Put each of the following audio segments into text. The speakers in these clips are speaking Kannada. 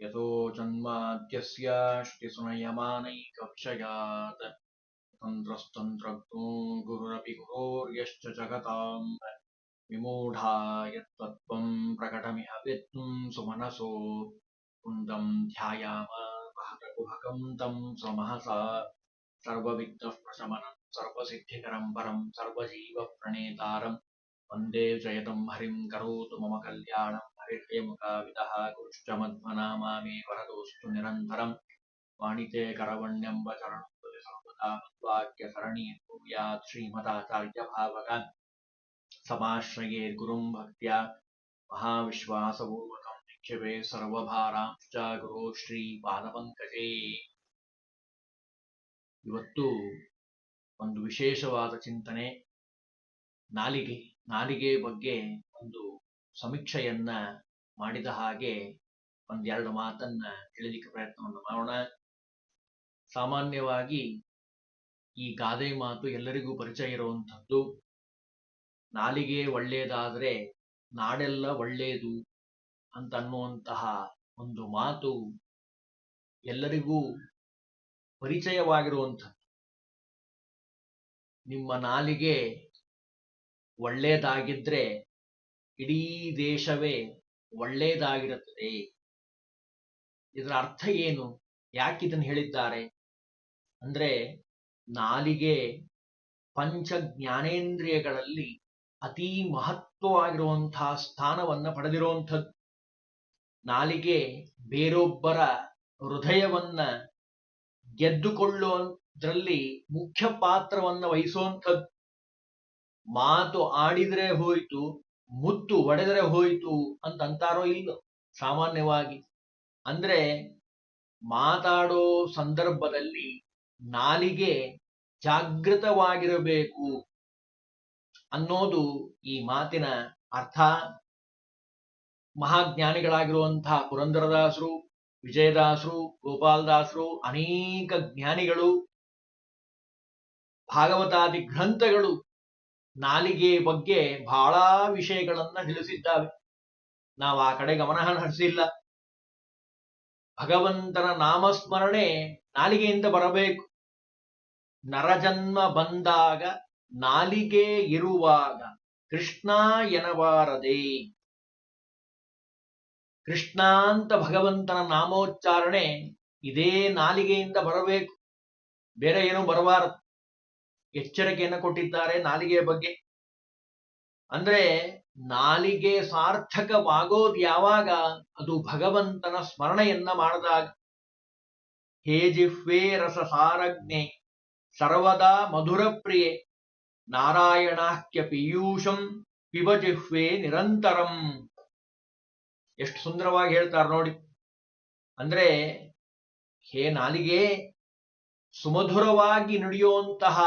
यतो जन्माद्यस्य श्रुतिसुनयमानैकक्षयात् तन्त्रस्तन्त्रज्ञो गुरुरपि गुरोर्यश्च जगताम्। विमूढा प्रकटमिह सुमनसो। कुन्दम् ध्यायाम महतकुहकम् तम् समहसा सर्वविघ्नः प्रशमनम् सर्वसिद्धिकरम् परम् सर्वजीवप्रणेतारम् वंदे जयतम् हरिम् करोतु मम कल्याणम्। ಪೇಟ್ಯೇಮುಖಾವಿದಃ ಗೌಶ್ಚಮಧ್ವನಾಮಾಮಿ ವರದೋಸ್ತು ನಿರಂತರಂ ವಾಣಿತೆ ಕರವಣ್ಯಂಬ ಚರಣೋದ್ಭಜ ಸರ್ವದಾ ಮದ್ವಾಕ್ಯ ಸರಣಿ ಭೂಯಾತ್ ಶ್ರೀಮತಾಚಾರ್ಯ ಭಾವಕ ಸಮಾಶ್ರಯೇ ಗುರುಂ ಭಕ್ತ್ಯ ಮಹಾವಿಶ್ವಾಸಪೂರ್ವಕಂ ನಿಕ್ಷೇಪೆ ಸರ್ವಭಾರಾಂಶ್ಚ ಗುರು ಶ್ರೀ ಪಾದಪಂಕಜೇ ಇವತ್ತು ಒಂದು ವಿಶೇಷವಾದ ಚಿಂತನೆ, ನಾಲಿಗೆ ನಾಲಿಗೆ ಬಗ್ಗೆ ಒಂದು ಸಮೀಕ್ಷೆಯನ್ನ ಮಾಡಿದ ಹಾಗೆ ಒಂದೆರಡು ಮಾತನ್ನ ಹೇಳಲಿಕ್ಕೆ ಪ್ರಯತ್ನವನ್ನು ಮಾಡೋಣ. ಸಾಮಾನ್ಯವಾಗಿ ಈ ಗಾದೆ ಮಾತು ಎಲ್ಲರಿಗೂ ಪರಿಚಯ ಇರುವಂಥದ್ದು. ನಾಲಿಗೆ ಒಳ್ಳೆಯದಾದರೆ ನಾಡೆಲ್ಲ ಒಳ್ಳೆಯದು ಅಂತ ಅನ್ನುವಂತಹ ಒಂದು ಮಾತು ಎಲ್ಲರಿಗೂ ಪರಿಚಯವಾಗಿರುವಂಥದ್ದು. ನಿಮ್ಮ ನಾಲಿಗೆ ಒಳ್ಳೆಯದಾಗಿದ್ರೆ ಇಡೀ ದೇಶವೇ ಒಳ್ಳೆಯದಾಗಿರುತ್ತದೆ ಇದರ ಅರ್ಥ ಏನು? ಯಾಕೆ ಇದನ್ನು ಹೇಳಿದ್ದಾರೆ? ಅಂದ್ರೆ ನಾಲಿಗೆ ಪಂಚ ಜ್ಞಾನೇಂದ್ರಿಯಗಳಲ್ಲಿ ಅತಿ ಮಹತ್ವವಾಗಿರುವಂತಹ ಸ್ಥಾನವನ್ನ ಪಡೆದಿರುವಂಥದ್ದು. ನಾಲಿಗೆ ಬೇರೊಬ್ಬರ ಹೃದಯವನ್ನ ಗೆದ್ದುಕೊಳ್ಳುವುದರಲ್ಲಿ ಮುಖ್ಯ ಪಾತ್ರವನ್ನ ವಹಿಸುವಂಥದ್ದು. ಮಾತು ಆಡಿದ್ರೆ ಹೋಯ್ತು ಮುತ್ತು ಒಡೆದರೆ ಹೋಯಿತು ಅಂತ ಅಂತಾರೋ ಇಲ್ಲ ಸಾಮಾನ್ಯವಾಗಿ. ಅಂದ್ರೆ ಮಾತಾಡೋ ಸಂದರ್ಭದಲ್ಲಿ ನಾಲಿಗೆ ಜಾಗೃತವಾಗಿರಬೇಕು ಅನ್ನೋದು ಈ ಮಾತಿನ ಅರ್ಥ. ಮಹಾಜ್ಞಾನಿಗಳಾಗಿರುವಂತಹ ಪುರಂದರದಾಸರು, ವಿಜಯದಾಸರು, ಗೋಪಾಲದಾಸರು, ಅನೇಕ ಜ್ಞಾನಿಗಳು, ಭಾಗವತಾದಿ ಗ್ರಂಥಗಳು ನಾಲಿಗೆ ಬಗ್ಗೆ ಬಹಳ ವಿಷಯಗಳನ್ನ ತಿಳಿಸಿದ್ದಾವೆ. ನಾವು ಆ ಕಡೆ ಗಮನ ಹರಿಸಿಲ್ಲ. ಭಗವಂತನ ನಾಮಸ್ಮರಣೆ ನಾಲಿಗೆಯಿಂದ ಬರಬೇಕು. ನರಜನ್ಮ ಬಂದಾಗ ನಾಲಿಗೆ ಇರುವಾಗ ಕೃಷ್ಣ ಎನಬಾರದೆ ಕೃಷ್ಣ ಅಂತ ಭಗವಂತನ ನಾಮೋಚ್ಚಾರಣೆ ಇದೇ ನಾಲಿಗೆಯಿಂದ ಬರಬೇಕು. ಬೇರೆ ಏನೂ ಬರಬಾರದು. ಎಚ್ಚರಿಕೆಯನ್ನು ಕೊಟ್ಟಿದ್ದಾರೆ, ನಾಲಿಗೆಯ ಬಗ್ಗೆ. ಅಂದ್ರೆ ನಾಲಿಗೆ ಸಾರ್ಥಕವಾಗೋದು ಯಾವಾಗ? ಅದು ಭಗವಂತನ ಸ್ಮರಣೆಯನ್ನ ಮಾಡಿದಾಗ. ಹೇ ಜಿಹ್ವೇ ರಸ ಸಾರಜ್ಞೆ ಸರ್ವದಾ ಮಧುರ ಪ್ರಿಯೆ, ನಾರಾಯಣಾಖ್ಯ ಪಿಯೂಷಂ ಪಿಬ ಜಿಹ್ವೇ ನಿರಂತರಂ. ಎಷ್ಟು ಸುಂದರವಾಗಿ ಹೇಳ್ತಾರೆ ನೋಡಿ. ಅಂದ್ರೆ ಹೇ ನಾಲಿಗೆ, ಸುಮಧುರವಾಗಿ ನುಡಿಯುವಂತಹ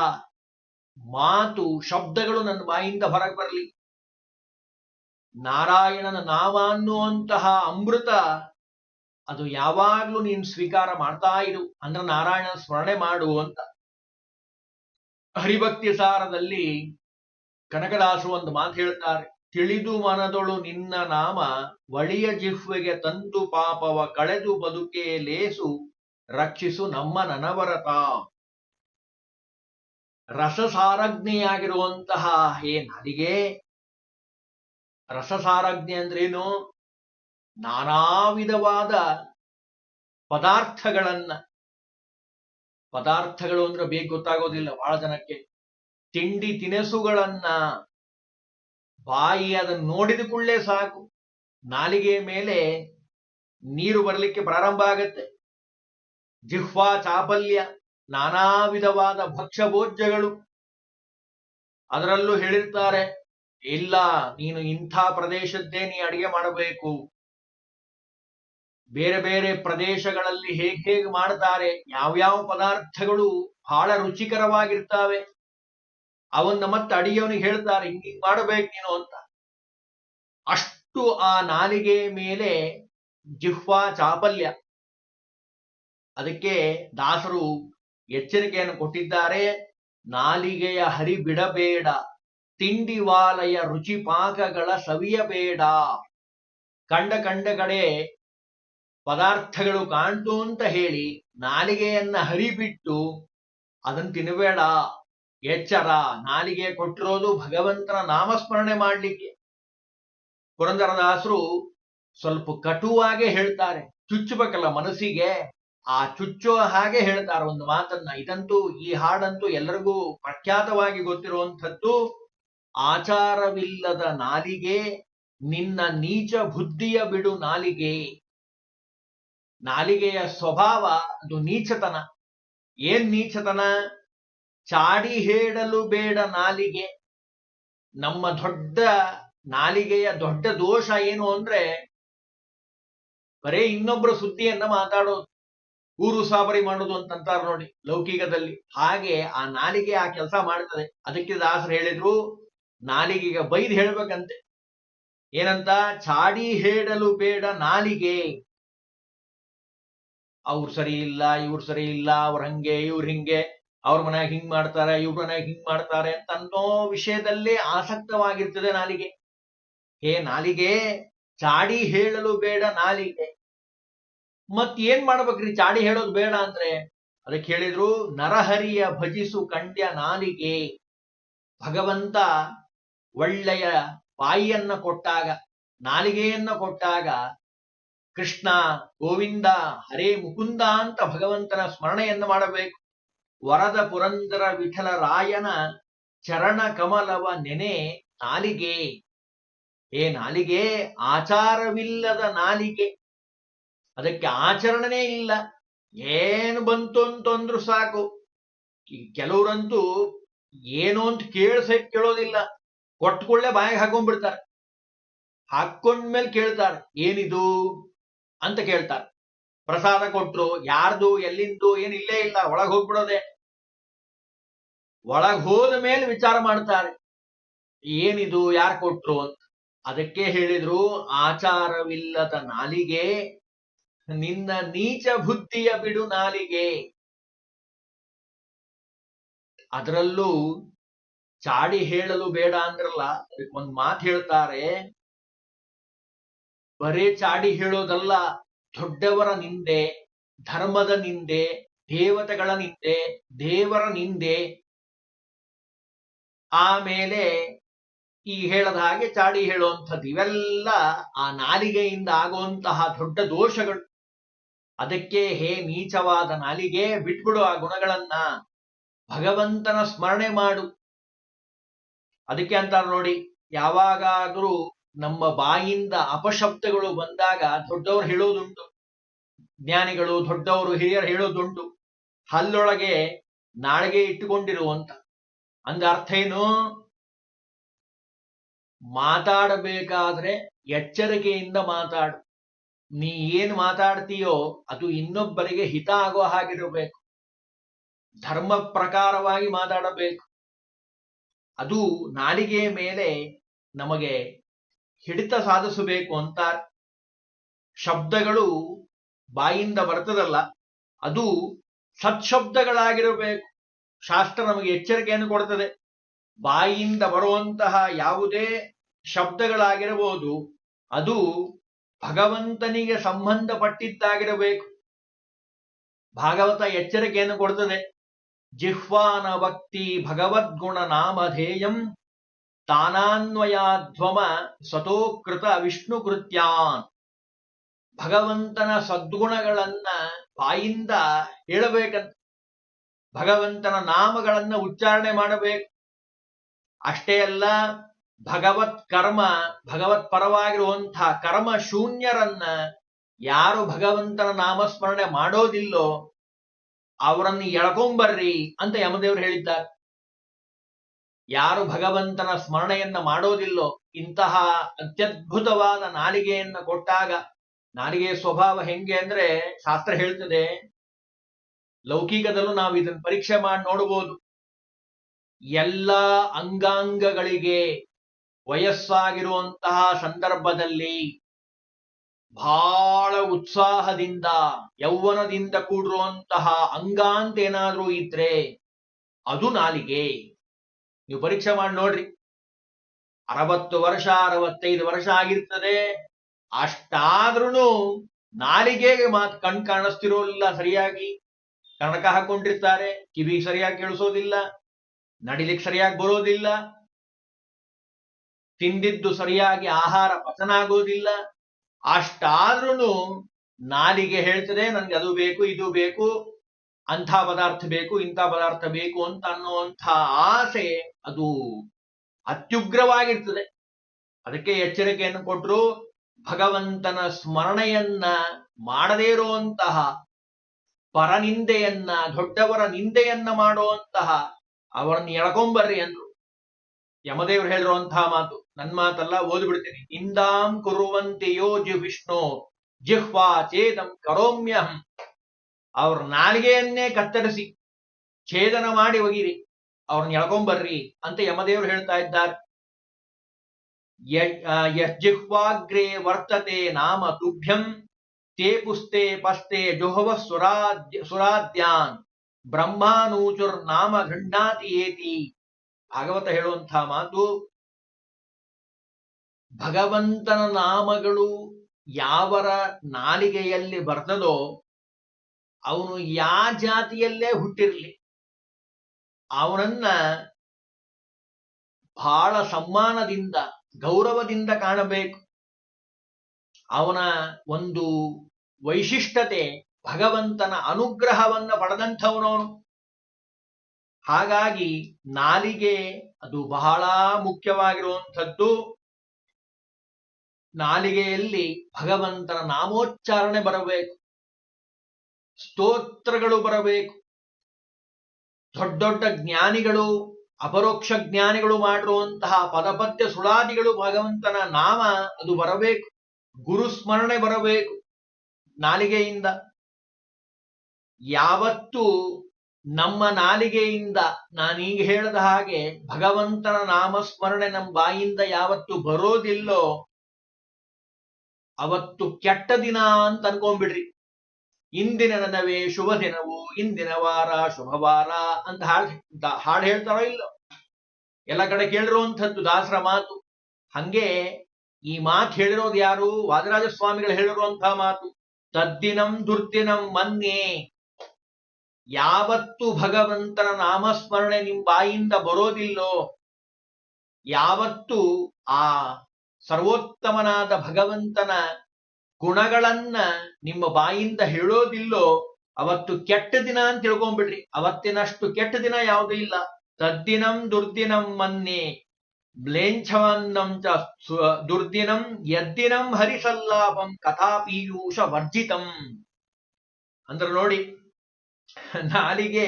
ಮಾತು, ಶಬ್ದಗಳು ನನ್ನ ಬಾಯಿಂದ ಹೊರಗೆ ಬರಲಿ. ನಾರಾಯಣನ ನಾಮ ಅನ್ನುವಂತಹ ಅಮೃತ, ಅದು ಯಾವಾಗ್ಲೂ ನೀನು ಸ್ವೀಕಾರ ಮಾಡ್ತಾ ಇರು, ಅಂದ್ರೆ ನಾರಾಯಣ ಸ್ಮರಣೆ ಮಾಡು ಅಂತ. ಹರಿಭಕ್ತಿ ಸಾರದಲ್ಲಿ ಕನಕದಾಸು ಒಂದು ಮಾತು ಹೇಳ್ತಾರೆ, ತಿಳಿದು ಮನದೊಳು ನಿನ್ನ ನಾಮ, ಒಳಿಯ ಜಿಹ್ವೆಗೆ ತಂದು ಪಾಪವ ಕಳೆದು ಬದುಕೇ ಲೇಸು, ರಕ್ಷಿಸು ನಮ್ಮ ನನವರತ. ರಸಸಾರಜ್ಞೆಯಾಗಿರುವಂತಹ ಹೇ ನದಿಗೆ, ರಸಸಾರಜ್ಞೆ ಅಂದ್ರೇನು? ನಾನಾ ವಿಧವಾದ ಪದಾರ್ಥಗಳನ್ನ. ಪದಾರ್ಥಗಳು ಅಂದ್ರೆ ಬೇಗ ಗೊತ್ತಾಗೋದಿಲ್ಲ, ಬಹಳ ಜನಕ್ಕೆ. ತಿಂಡಿ ತಿನಿಸುಗಳನ್ನ ಬಾಯಿ ಅದನ್ನು ನೋಡಿದ ಕೂಡಲೇ ಸಾಕು. ನಾಲಿಗೆ ಮೇಲೆ ನೀರು ಬರಲಿಕ್ಕೆ ಪ್ರಾರಂಭ ಆಗತ್ತೆ. ಜಿಹ್ವಾ ಚಾಪಲ್ಯ. ನಾನಾ ವಿಧವಾದ ಭಕ್ಷ್ಯಭೋಜ್ಯಗಳು ಅದರಲ್ಲೂ ಹೇಳಿರ್ತಾರೆ, ಇಲ್ಲ, ನೀನು ಇಂಥ ಪ್ರದೇಶದ್ದೇ ನೀ ಅಡಿಗೆ ಮಾಡಬೇಕು. ಬೇರೆ ಬೇರೆ ಪ್ರದೇಶಗಳಲ್ಲಿ ಹೇಗೆ ಹೇಗೆ ಮಾಡ್ತಾರೆ ಯಾವ್ಯಾವ ಪದಾರ್ಥಗಳು ಬಹಳ ರುಚಿಕರವಾಗಿರ್ತಾವೆ, ಅವನ್ನ ಮತ್ತೆ ಅಡಿಗೆಯವನಿಗೆ ಹೇಳ್ತಾರೆ ಹಿಂಗೆ ಹಿಂಗ್ ಮಾಡಬೇಕು ನೀನು ಅಂತ. ಅಷ್ಟು ಆ ನಾಲಿಗೆ ಮೇಲೆ ಜಿಹ್ವಾ ಚಾಪಲ್ಯ. ಅದಕ್ಕೆ ದಾಸರು ಎಚ್ಚರಿಕೆಯನ್ನು ಕೊಟ್ಟಿದ್ದಾರೆ. ನಾಲಿಗೆಯ ಹರಿ ಬಿಡಬೇಡ. ತಿಂಡಿವಾಲಯ ರುಚಿ ಪಾಕಗಳ ಸವಿಯಬೇಡ. ಕಂಡ ಕಂಡ ಕಡೆ ಪದಾರ್ಥಗಳು ಕಾಣ್ತು ಅಂತ ಹೇಳಿ ನಾಲಿಗೆಯನ್ನ ಹರಿಬಿಟ್ಟು ಅದನ್ನ ತಿನ್ನಬೇಡ ಎಚ್ಚರ. ನಾಲಿಗೆ ಕೊಟ್ಟಿರೋದು ಭಗವಂತನ ನಾಮಸ್ಮರಣೆ ಮಾಡಲಿಕ್ಕೆ. ಪುರಂದರದಾಸರು ಸ್ವಲ್ಪ ಕಟುವಾಗೆ ಹೇಳ್ತಾರೆ. ಚುಚ್ಚಬೇಕಲ್ಲ ಮನಸ್ಸಿಗೆ. ಆ ಚುಚ್ಚೋ ಹಾಗೆ ಹೇಳ್ತಾರೆ ಒಂದು ಮಾತನ್ನ. ಇದಂತೂ ಈ ಹಾಡಂತೂ ಎಲ್ಲರಿಗೂ ಪ್ರಖ್ಯಾತವಾಗಿ ಗೊತ್ತಿರುವಂಥದ್ದು, ಆಚಾರವಿಲ್ಲದ ನಾಲಿಗೆ, ನಿನ್ನ ನೀಚ ಬುದ್ಧಿಯ ಬಿಡು ನಾಲಿಗೆ. ನಾಲಿಗೆಯ ಸ್ವಭಾವ ಅದು ನೀಚತನ. ಏನ್ ನೀಚತನ? ಚಾಡಿ ಹೇಳಲು ಬೇಡ ನಾಲಿಗೆ. ನಮ್ಮ ದೊಡ್ಡ ನಾಲಿಗೆಯ ದೊಡ್ಡ ದೋಷ ಏನು ಅಂದ್ರೆ, ಬರೇ ಇನ್ನೊಬ್ಬರ ಸುದ್ದಿಯನ್ನ ಮಾತಾಡೋದು. ಊರು ಸಾಬರಿ ಮಾಡೋದು ಅಂತಾರೆ ನೋಡಿ ಲೌಕಿಕದಲ್ಲಿ. ಹಾಗೆ ಆ ನಾಲಿಗೆ ಆ ಕೆಲಸ ಮಾಡ್ತದೆ. ಅದಕ್ಕೆ ದಾಸರು ಹೇಳಿದ್ರು, ನಾಲಿಗೆಗೆ ಬೈದ್ ಹೇಳ್ಬೇಕಂತೆ. ಏನಂತ? ಚಾಡಿ ಹೇಳಲು ಬೇಡ ನಾಲಿಗೆ. ಅವ್ರು ಸರಿ ಇಲ್ಲ, ಇವ್ರು ಸರಿ ಇಲ್ಲ, ಅವ್ರ ಹಂಗೆ, ಇವ್ರ ಹಿಂಗೆ, ಅವ್ರ ಮನ್ಯಾಗ ಹಿಂಗ್ ಮಾಡ್ತಾರೆ, ಇವ್ರ ಮನ್ಯಾಗ ಹಿಂಗ್ ಮಾಡ್ತಾರೆ ಅಂತ ಅನ್ನೋ ವಿಷಯದಲ್ಲೇ ಆಸಕ್ತವಾಗಿರ್ತದೆ ನಾಲಿಗೆ. ಹೇ ನಾಲಿಗೆ, ಚಾಡಿ ಹೇಳಲು ಬೇಡ ನಾಲಿಗೆ. ಮತ್ ಏನ್ ಮಾಡ್ಬೇಕ್ರಿ? ಚಾಡಿ ಹೇಳೋದು ಬೇಡ ಅಂದ್ರೆ? ಅದಕ್ಕೆ ಹೇಳಿದ್ರು, ನರಹರಿಯ ಭಜಿಸು ಕಂಡ್ಯ ನಾಲಿಗೆ. ಭಗವಂತ ಒಳ್ಳೆಯ ಬಾಯಿಯನ್ನ ಕೊಟ್ಟಾಗ, ನಾಲಿಗೆಯನ್ನ ಕೊಟ್ಟಾಗ, ಕೃಷ್ಣ, ಗೋವಿಂದ, ಹರೇ ಮುಕುಂದ ಅಂತ ಭಗವಂತನ ಸ್ಮರಣೆಯನ್ನು ಮಾಡಬೇಕು. ವರದ ಪುರಂದರ ವಿಠಲ ರಾಯನ ಚರಣ ಕಮಲವ ನೆನೆ ನಾಲಿಗೆ. ಏ ನಾಲಿಗೆ, ಆಚಾರವಿಲ್ಲದ ನಾಲಿಗೆ. ಅದಕ್ಕೆ ಆಚರಣೆನೇ ಇಲ್ಲ. ಏನು ಬಂತು ಅಂತಂದ್ರು ಸಾಕು. ಕೆಲವರಂತೂ ಏನು ಅಂತ ಕೇಳಿಸ ಕೇಳೋದಿಲ್ಲ. ಕೊಟ್ಕೊಳ್ಳೆ ಬಾಯಿಗೆ ಹಾಕೊಂಡ್ಬಿಡ್ತಾರೆ. ಹಾಕೊಂಡ್ಮೇಲೆ ಕೇಳ್ತಾರೆ, ಏನಿದು ಅಂತ ಕೇಳ್ತಾರೆ. ಪ್ರಸಾದ ಕೊಟ್ರು, ಯಾರ್ದು, ಎಲ್ಲಿಂದು, ಏನು ಇಲ್ಲೇ ಇಲ್ಲ, ಒಳಗ್ ಹೋಗ್ಬಿಡೋದೆ. ಒಳಗ್ ಹೋದ ಮೇಲೆ ವಿಚಾರ ಮಾಡ್ತಾರೆ. ಏನಿದು, ಯಾರು ಕೊಟ್ರು ಅಂತ. ಅದಕ್ಕೆ ಹೇಳಿದ್ರು, ಆಚಾರವಿಲ್ಲದ ನಾಲಿಗೆ ನಿನ್ನ ನೀಚ ಬುದ್ಧಿಯ ಬಿಡು ನಾಲಿಗೆ. ಅದರಲ್ಲೂ ಚಾಡಿ ಹೇಳಲು ಬೇಡ ಅಂದ್ರಲ್ಲ, ಅದಕ್ಕೆ ಒಂದ್ ಮಾತು ಹೇಳ್ತಾರೆ. ಬರೇ ಚಾಡಿ ಹೇಳೋದಲ್ಲ, ದೊಡ್ಡವರ ನಿಂದೆ, ಧರ್ಮದ ನಿಂದೆ, ದೇವತೆಗಳ ನಿಂದೆ, ದೇವರ ನಿಂದೆ. ಆಮೇಲೆ ಈ ಹೇಳದ ಹಾಗೆ ಚಾಡಿ ಹೇಳುವಂಥದ್ದು. ಇವೆಲ್ಲ ಆ ನಾಲಿಗೆಯಿಂದ ಆಗುವಂತಹ ದೊಡ್ಡ ದೋಷಗಳು. ಅದಕ್ಕೆ ಹೇ ನೀಚವಾದ ನಾಲಿಗೆ, ಬಿಟ್ಬಿಡು ಆ ಗುಣಗಳನ್ನ. ಭಗವಂತನ ಸ್ಮರಣೆ ಮಾಡು. ಅದಕ್ಕೆ ಅಂತಾರೆ ನೋಡಿ, ಯಾವಾಗಾದ್ರೂ ನಮ್ಮ ಬಾಯಿಂದ ಅಪಶಬ್ದಗಳು ಬಂದಾಗ ದೊಡ್ಡವರು ಹೇಳೋದುಂಟು. ಜ್ಞಾನಿಗಳು, ದೊಡ್ಡವರು, ಹಿರಿಯರು ಹೇಳೋದುಂಟು. ಹಲ್ಲೊಳಗೆ ನಾಳೆಗೆ ಇಟ್ಟುಕೊಂಡಿರುವಂತ ಅಂದ ಅರ್ಥ ಏನು? ಮಾತಾಡಬೇಕಾದ್ರೆ ಎಚ್ಚರಿಕೆಯಿಂದ ಮಾತಾಡು. ನೀ ಏನು ಮಾತಾಡ್ತೀಯೋ ಅದು ಇನ್ನೊಬ್ಬರಿಗೆ ಹಿತ ಆಗೋ ಹಾಗಿರಬೇಕು ಧರ್ಮ ಪ್ರಕಾರವಾಗಿ ಮಾತಾಡಬೇಕು. ಅದು ನಾಲಿಗೆಯ ಮೇಲೆ ನಮಗೆ ಹಿಡಿತ ಸಾಧಿಸಬೇಕು ಅಂತ ಶಬ್ದಗಳು ಬಾಯಿಂದ ಬರ್ತದಲ್ಲ, ಅದು ಸತ್ಶಬ್ದಗಳಾಗಿರಬೇಕು. ಶಾಸ್ತ್ರ ನಮಗೆ ಎಚ್ಚರಿಕೆಯನ್ನು ಕೊಡ್ತದೆ. ಬಾಯಿಯಿಂದ ಬರುವಂತಹ ಯಾವುದೇ ಶಬ್ದಗಳಾಗಿರಬಹುದು, ಅದು ಭಗವಂತನಿಗೆ ಸಂಬಂಧಪಟ್ಟಿದ್ದಾಗಿರಬೇಕು. ಭಾಗವತ ಎಚ್ಚರಿಕೆಯನ್ನು ಕೊಡುತ್ತದೆ ಜಿಹ್ವಾನ ಭಕ್ತಿ ಭಗವದ್ಗುಣ ನಾಮಧೇಯಂ ತಾನಾನ್ವಯಾಧ್ವಮ ಸ್ವತೋಕೃತ ವಿಷ್ಣು ಕೃತ್ಯಾನ್. ಭಗವಂತನ ಸದ್ಗುಣಗಳನ್ನ ಬಾಯಿಂದ ಹೇಳಬೇಕಂತ. ಭಗವಂತನ ನಾಮಗಳನ್ನ ಉಚ್ಚಾರಣೆ ಮಾಡಬೇಕು. ಅಷ್ಟೇ ಅಲ್ಲ ಭಗವತ್ ಕರ್ಮ, ಭಗವತ್ ಪರವಾಗಿರುವಂತಹ ಕರ್ಮ ಶೂನ್ಯರನ್ನ ಯಾರು ಭಗವಂತನ ನಾಮಸ್ಮರಣೆ ಮಾಡೋದಿಲ್ಲೋ ಅವರನ್ನು ಎಳ್ಕೊಂಬರ್ರಿ ಅಂತ ಯಮದೇವರು ಹೇಳಿದ್ದಾರೆ. ಯಾರು ಭಗವಂತನ ಸ್ಮರಣೆಯನ್ನ ಮಾಡೋದಿಲ್ಲೋ ಇಂತಹ ಅತ್ಯದ್ಭುತವಾದ ನಾಲಿಗೆಯನ್ನ ಕೊಟ್ಟಾಗ ನಾಲಿಗೆಯ ಸ್ವಭಾವ ಹೆಂಗೆ ಅಂದ್ರೆ ಶಾಸ್ತ್ರ ಹೇಳ್ತದೆ, ಲೌಕಿಕದಲ್ಲೂ ನಾವು ಇದನ್ನ ಪರೀಕ್ಷೆ ಮಾಡಿ ನೋಡಬಹುದು ಎಲ್ಲ ಅಂಗಾಂಗಗಳಿಗೆ ವಯಸ್ಸಾಗಿರುವಂತಹ ಸಂದರ್ಭದಲ್ಲಿ ಬಹಳ ಉತ್ಸಾಹದಿಂದ, ಯೌವನದಿಂದ ಕೂಡಿರುವಂತಹ ಅಂಗ ಅಂತ ಏನಾದ್ರೂ ಇದ್ರೆ ಅದು ನಾಲಿಗೆ. ನೀವು ಪರೀಕ್ಷೆ ಮಾಡಿ ನೋಡ್ರಿ. ಅರವತ್ತು ವರ್ಷ, ಅರವತ್ತೈದು ವರ್ಷ ಆಗಿರ್ತದೆ. ಅಷ್ಟಾದ್ರೂ ನಾಲಿಗೆಗೆ ಮಾತು ಕಣ್ ಕಾಣಿಸ್ತಿರೋಲ್ಲ ಸರಿಯಾಗಿ. ಕಣಕ ಹಾಕೊಂಡಿರ್ತಾರೆ. ಕಿವಿ ಸರಿಯಾಗಿ ಕೇಳಿಸೋದಿಲ್ಲ. ನಡಿಲಿಕ್ಕೆ ಸರಿಯಾಗಿ ಬರೋದಿಲ್ಲ. ತಿಂದಿದ್ದು ಸರಿಯಾಗಿ ಆಹಾರ ಪಚನ ಆಗೋದಿಲ್ಲ ಅಷ್ಟಾದ್ರೂ ನಾಲಿಗೆ ಹೇಳ್ತದೆ, ನನ್ಗೆ ಅದು ಬೇಕು, ಇದು ಬೇಕು, ಅಂಥ ಪದಾರ್ಥ ಬೇಕು, ಇಂಥ ಪದಾರ್ಥ ಬೇಕು ಅಂತ ಅನ್ನುವಂಥ ಆಸೆ ಅದು ಅತ್ಯುಗ್ರವಾಗಿರ್ತದೆ. ಅದಕ್ಕೆ ಎಚ್ಚರಿಕೆಯನ್ನು ಕೊಟ್ಟರು ಭಗವಂತನ ಸ್ಮರಣೆಯನ್ನ ಮಾಡದೇ ಇರುವಂತಹ ಪರನಿಂದೆಯನ್ನ, ದೊಡ್ಡವರ ನಿಂದೆಯನ್ನ ಮಾಡುವಂತಹ ಅವರನ್ನು ಎಳ್ಕೊಂಬರ್ರಿ ಅಂದ್ರು. ಯಮದೇವರು ಹೇಳಿರುವಂತಹ ಮಾತು ನನ್ ಮಾತಲ್ಲ ಓದ್ಬಿಡ್ತೀನಿ. ಇಂದಾಂ ಕುರುವಂತೆ ಯೋಜಿ ವಿಷ್ಣು, ಜಿಹ್ವಾ ಚೇದಂ ಕರೋಮ್ಯಹಂ. ಅವ್ರ ನಾಲಿಗೆಯನ್ನೇ ಕತ್ತರಿಸಿ, ಛೇದನ ಮಾಡಿ ಒಗಿರಿ. ಅವ್ರನ್ನ ಎಳ್ಕೊಂಬರ್ರಿ ಅಂತ ಯಮದೇವರು ಹೇಳ್ತಾ ಇದ್ದಾರೆ. ಯಜ್ಜಿಹ್ವಾಗ್ರೇ ವರ್ತತೆ ನಾಮ ತುಭ್ಯಂ, ತೇ ಪುಸ್ತೆ ಪಸ್ತೆ ಜುಹವ ಸುರಾದ್ಯ, ಸುರಾದ್ಯಾನ್. ಬ್ರಹ್ಮಾನೂಚುರ್ ನಾಮ ಗಂಡಾತಿ ಏತಿ ಭಾಗವತ ಹೇಳುವಂತಹ ಮಾತು ಭಗವಂತನ ನಾಮಗಳು ಯಾವರ ನಾಲಿಗೆಯಲ್ಲಿ ಬರ್ತದೋ ಅವನು ಯಾ ಜಾತಿಯಲ್ಲೇ ಹುಟ್ಟಿರ್ಲಿ. ಅವನನ್ನ ಬಹಳ ಸಮ್ಮಾನದಿಂದ, ಗೌರವದಿಂದ ಕಾಣಬೇಕು. ಅವನ ಒಂದು ವೈಶಿಷ್ಟ್ಯತೆ ಭಗವಂತನ ಅನುಗ್ರಹವನ್ನ ಪಡೆದಂಥವನವನು. ಹಾಗಾಗಿ ನಾಲಿಗೆ ಅದು ಬಹಳ ಮುಖ್ಯವಾಗಿರುವಂಥದ್ದು. ನಾಲಿಗೆಯಲ್ಲಿ ಭಗವಂತನ ನಾಮೋಚ್ಚಾರಣೆ ಬರಬೇಕು. ಸ್ತೋತ್ರಗಳು ಬರಬೇಕು. ದೊಡ್ಡ ದೊಡ್ಡ ಜ್ಞಾನಿಗಳು, ಅಪರೋಕ್ಷ ಜ್ಞಾನಿಗಳು ಮಾಡಿರುವಂತಹ ಪದಪದ್ಯ ಸುಳಾದಿಗಳು ಭಗವಂತನ ನಾಮ, ಅದು ಬರಬೇಕು. ಗುರುಸ್ಮರಣೆ ಬರಬೇಕು. ನಾಲಿಗೆಯಿಂದ. ಯಾವತ್ತು ನಮ್ಮ ನಾಲಿಗೆಯಿಂದ ನಾನೀಗ ಹೇಳಿದ ಹಾಗೆ ಭಗವಂತನ ನಾಮಸ್ಮರಣೆ ನಮ್ಮ ಬಾಯಿಂದ ಯಾವತ್ತು ಬರೋದಿಲ್ಲೋ ಅವತ್ತು ಕೆಟ್ಟ ದಿನ ಅಂತ ಅನ್ಕೊಂಡ್ಬಿಡ್ರಿ. ಇಂದಿನ ದಿನವೇ ಶುಭ ದಿನವು, ಇಂದಿನ ವಾರ ಶುಭವಾರ ಅಂತ ಹಾಡು ಹಾಡು ಹೇಳ್ತಾರೋ ಇಲ್ಲೋ. ಎಲ್ಲ ಕಡೆ ಕೇಳಿರುವಂಥದ್ದು ದಾಸರ ಮಾತು. ಹಂಗೆ ಈ ಮಾತು ಹೇಳಿರೋದು ಯಾರು? ವಾದರಾಜ ಸ್ವಾಮಿಗಳು ಹೇಳಿರುವಂತಹ ಮಾತು. ತದ್ದಿನಂ ದುರ್ದಿನಂ ಮನ್ನೆ. ಯಾವತ್ತು ಭಗವಂತನ ನಾಮಸ್ಮರಣೆ ನಿಮ್ ಬಾಯಿಂದ ಬರೋದಿಲ್ಲೋ. ಯಾವತ್ತು ಆ ಸರ್ವೋತ್ತಮನಾದ ಭಗವಂತನ ಗುಣಗಳನ್ನ ನಿಮ್ಮ ಬಾಯಿಂದ ಹೇಳೋದಿಲ್ಲೋ ಅವತ್ತು ಕೆಟ್ಟ ದಿನ ಅಂತ ತಿಳ್ಕೊಂಡ್ಬಿಡ್ರಿ. ಅವತ್ತಿನಷ್ಟು ಕೆಟ್ಟ ದಿನ ಯಾವುದೂ ಇಲ್ಲ. ತದ್ದಿನಂ ದುರ್ದಿನಂ ಮನ್ನೆ. ಬ್ಲೇಂಛವನ್ನಂ ಚ ದುರ್ದಿನಂ ಯದ್ದಿನಂ ಹರಿಸಲ್ಲಾಪಂ ಕಥಾ ಪೀಯೂಷ ವರ್ಜಿತಂ. ಅಂದ್ರೆ ನೋಡಿ, ನಾಲಿಗೆ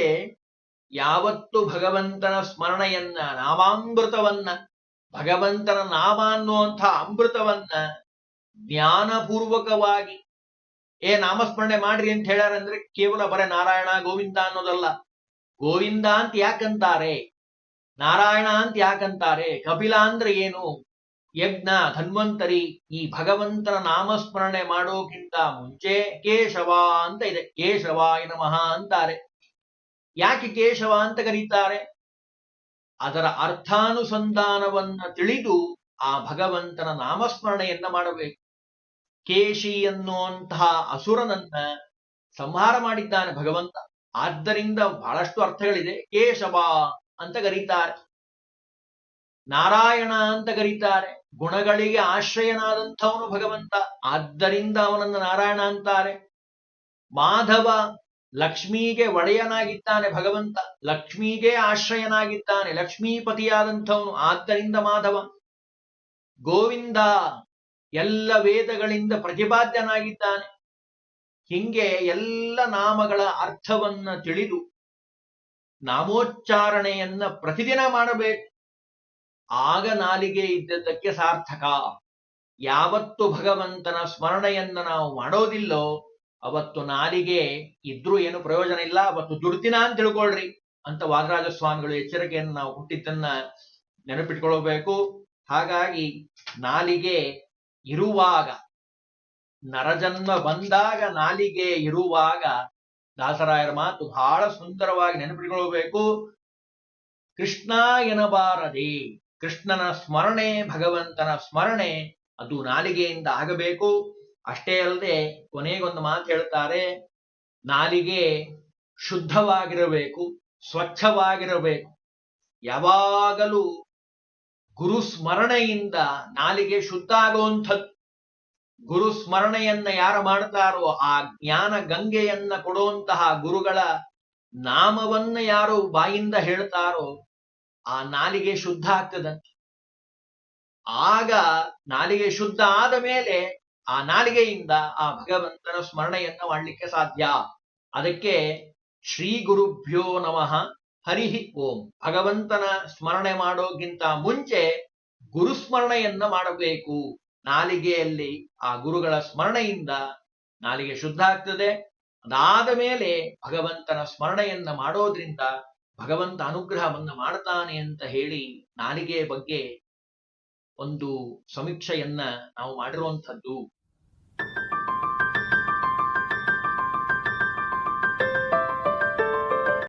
ಯಾವತ್ತು ಭಗವಂತನ ಸ್ಮರಣೆಯನ್ನ, ನಾಮಾಮೃತವನ್ನ ಭಗವಂತನ ನಾಮ ಅನ್ನುವಂಥ ಅಮೃತವನ್ನ ಜ್ಞಾನಪೂರ್ವಕವಾಗಿ ಏ ನಾಮಸ್ಮರಣೆ ಮಾಡ್ರಿ ಅಂತ ಹೇಳ್ಯಾರಂದ್ರೆ ಕೇವಲ ಬರೇ ನಾರಾಯಣ ಗೋವಿಂದ ಅನ್ನೋದಲ್ಲ. ಗೋವಿಂದ ಅಂತ ಯಾಕಂತಾರೆ? ನಾರಾಯಣ ಅಂತ ಯಾಕಂತಾರೆ? ಕಪಿಲ ಅಂದ್ರೆ ಏನು? ಯಜ್ಞ, ಧನ್ವಂತರಿ, ಈ ಭಗವಂತನ ನಾಮಸ್ಮರಣೆ ಮಾಡೋಕ್ಕಿಂತ ಮುಂಚೆ ಕೇಶವ ಅಂತ ಇದೆ. ಕೇಶವ ನಮಃ ಅಂತಾರೆ. ಯಾಕೆ ಕೇಶವ ಅಂತ ಕರೀತಾರೆ? ಅದರ ಅರ್ಥಾನುಸಂಧಾನವನ್ನ ತಿಳಿದು ಆ ಭಗವಂತನ ನಾಮಸ್ಮರಣೆಯನ್ನ ಮಾಡಬೇಕು. ಕೇಶಿ ಅನ್ನುವಂತಹ ಅಸುರನನ್ನ ಸಂಹಾರ ಮಾಡಿದ್ದಾನೆ ಭಗವಂತ. ಆದ್ದರಿಂದ ಬಹಳಷ್ಟು ಅರ್ಥಗಳಿದೆ. ಕೇಶವ ಅಂತ ಕರೀತಾರೆ. ನಾರಾಯಣ ಅಂತ ಕರೀತಾರೆ. ಗುಣಗಳಿಗೆ ಆಶ್ರಯನಾದಂಥವನು ಭಗವಂತ. ಆದ್ದರಿಂದ ಅವನನ್ನು ನಾರಾಯಣ ಅಂತಾರೆ. ಮಾಧವ ಲಕ್ಷ್ಮಿಗೆ ಒಡೆಯನಾಗಿದ್ದಾನೆ ಭಗವಂತ, ಲಕ್ಷ್ಮೀಗೆ ಆಶ್ರಯನಾಗಿದ್ದಾನೆ, ಲಕ್ಷ್ಮೀಪತಿಯಾದಂಥವನು. ಆದ್ದರಿಂದ ಮಾಧವ, ಗೋವಿಂದ ಎಲ್ಲ ವೇದಗಳಿಂದ ಪ್ರತಿಪಾದ್ಯನಾಗಿದ್ದಾನೆ. ಹಿಂಗೆ ಎಲ್ಲ ನಾಮಗಳ ಅರ್ಥವನ್ನ ತಿಳಿದು ನಾಮೋಚ್ಚಾರಣೆಯನ್ನ ಪ್ರತಿದಿನ ಮಾಡಬೇಕು. ಆಗ ನಾಲಿಗೆ ಇದ್ದದ್ದಕ್ಕೆ ಸಾರ್ಥಕ. ಯಾವತ್ತು ಭಗವಂತನ ಸ್ಮರಣೆಯನ್ನ ನಾವು ಮಾಡೋದಿಲ್ಲೋ ಅವತ್ತು ನಾಲಿಗೆ ಇದ್ರೂ ಏನು ಪ್ರಯೋಜನ ಇಲ್ಲ, ಅವತ್ತು ದುರ್ದಿನ ಅಂತ ತಿಳ್ಕೊಳ್ರಿ ಅಂತ ವಾದರಾಜ ಸ್ವಾಮಿಗಳು ಎಚ್ಚರಿಕೆಯನ್ನು ನಾವು ಹುಟ್ಟಿದ್ದನ್ನ ನೆನಪಿಟ್ಕೊಳ್ಬೇಕು. ಹಾಗಾಗಿ ನಾಲಿಗೆ ಇರುವಾಗ, ನರಜನ್ಮ ಬಂದಾಗ ನಾಲಿಗೆ ಇರುವಾಗ ದಾಸರಾಯರ ಮಾತು ಬಹಳ ಸುಂದರವಾಗಿ ನೆನಪಿಟ್ಕೊಳ್ಬೇಕು. ಕೃಷ್ಣ ಎನಬಾರದೆ ಕೃಷ್ಣನ ಸ್ಮರಣೆ ಭಗವಂತನ ಸ್ಮರಣೆ ಅದು ನಾಲಿಗೆಯಿಂದ ಆಗಬೇಕು. ಅಷ್ಟೇ ಅಲ್ಲದೆ ಕೊನೆಗೊಂದು ಮಾತು ಹೇಳ್ತಾರೆ ನಾಲಿಗೆ ಶುದ್ಧವಾಗಿರಬೇಕು, ಸ್ವಚ್ಛವಾಗಿರಬೇಕು. ಯಾವಾಗಲೂ ಗುರು ಸ್ಮರಣೆಯಿಂದ ನಾಲಿಗೆ ಶುದ್ಧ ಆಗುವಂಥದ್ದು. ಗುರು ಸ್ಮರಣೆಯನ್ನ ಯಾರು ಮಾಡ್ತಾರೋ ಆ ಜ್ಞಾನ ಗಂಗೆಯನ್ನ ಕೊಡುವಂತಹ ಗುರುಗಳ ನಾಮವನ್ನ ಯಾರು ಬಾಯಿಂದ ಹೇಳ್ತಾರೋ ಆ ನಾಲಿಗೆ ಶುದ್ಧ ಆಗ್ತದಂತೆ ಆಗ ನಾಲಿಗೆ ಶುದ್ಧ ಆದ ಮೇಲೆ ಆ ನಾಲಿಗೆಯಿಂದ ಆ ಭಗವಂತನ ಸ್ಮರಣೆಯನ್ನ ಮಾಡಲಿಕ್ಕೆ ಸಾಧ್ಯ. ಅದಕ್ಕೆ ಶ್ರೀ ಗುರುಭ್ಯೋ ನಮಃ ಹರಿ ಓಂ. ಭಗವಂತನ ಸ್ಮರಣೆ ಮಾಡೋಕ್ಕಿಂತ ಮುಂಚೆ ಗುರುಸ್ಮರಣೆಯನ್ನ ಮಾಡಬೇಕು. ನಾಲಿಗೆಯಲ್ಲಿ ಆ ಗುರುಗಳ ಸ್ಮರಣೆಯಿಂದ ನಾಲಿಗೆ ಶುದ್ಧ ಆಗ್ತದೆ. ಅದಾದ ಮೇಲೆ ಭಗವಂತನ ಸ್ಮರಣೆಯನ್ನ ಮಾಡೋದ್ರಿಂದ ಭಗವಂತ ಅನುಗ್ರಹವನ್ನ ಮಾಡ್ತಾನೆ ಅಂತ ಹೇಳಿ ನಾಲಿಗೆಯ ಬಗ್ಗೆ ಒಂದು ಸಮೀಕ್ಷೆಯನ್ನ ನಾವು ಮಾಡಿರುವಂಥದ್ದು.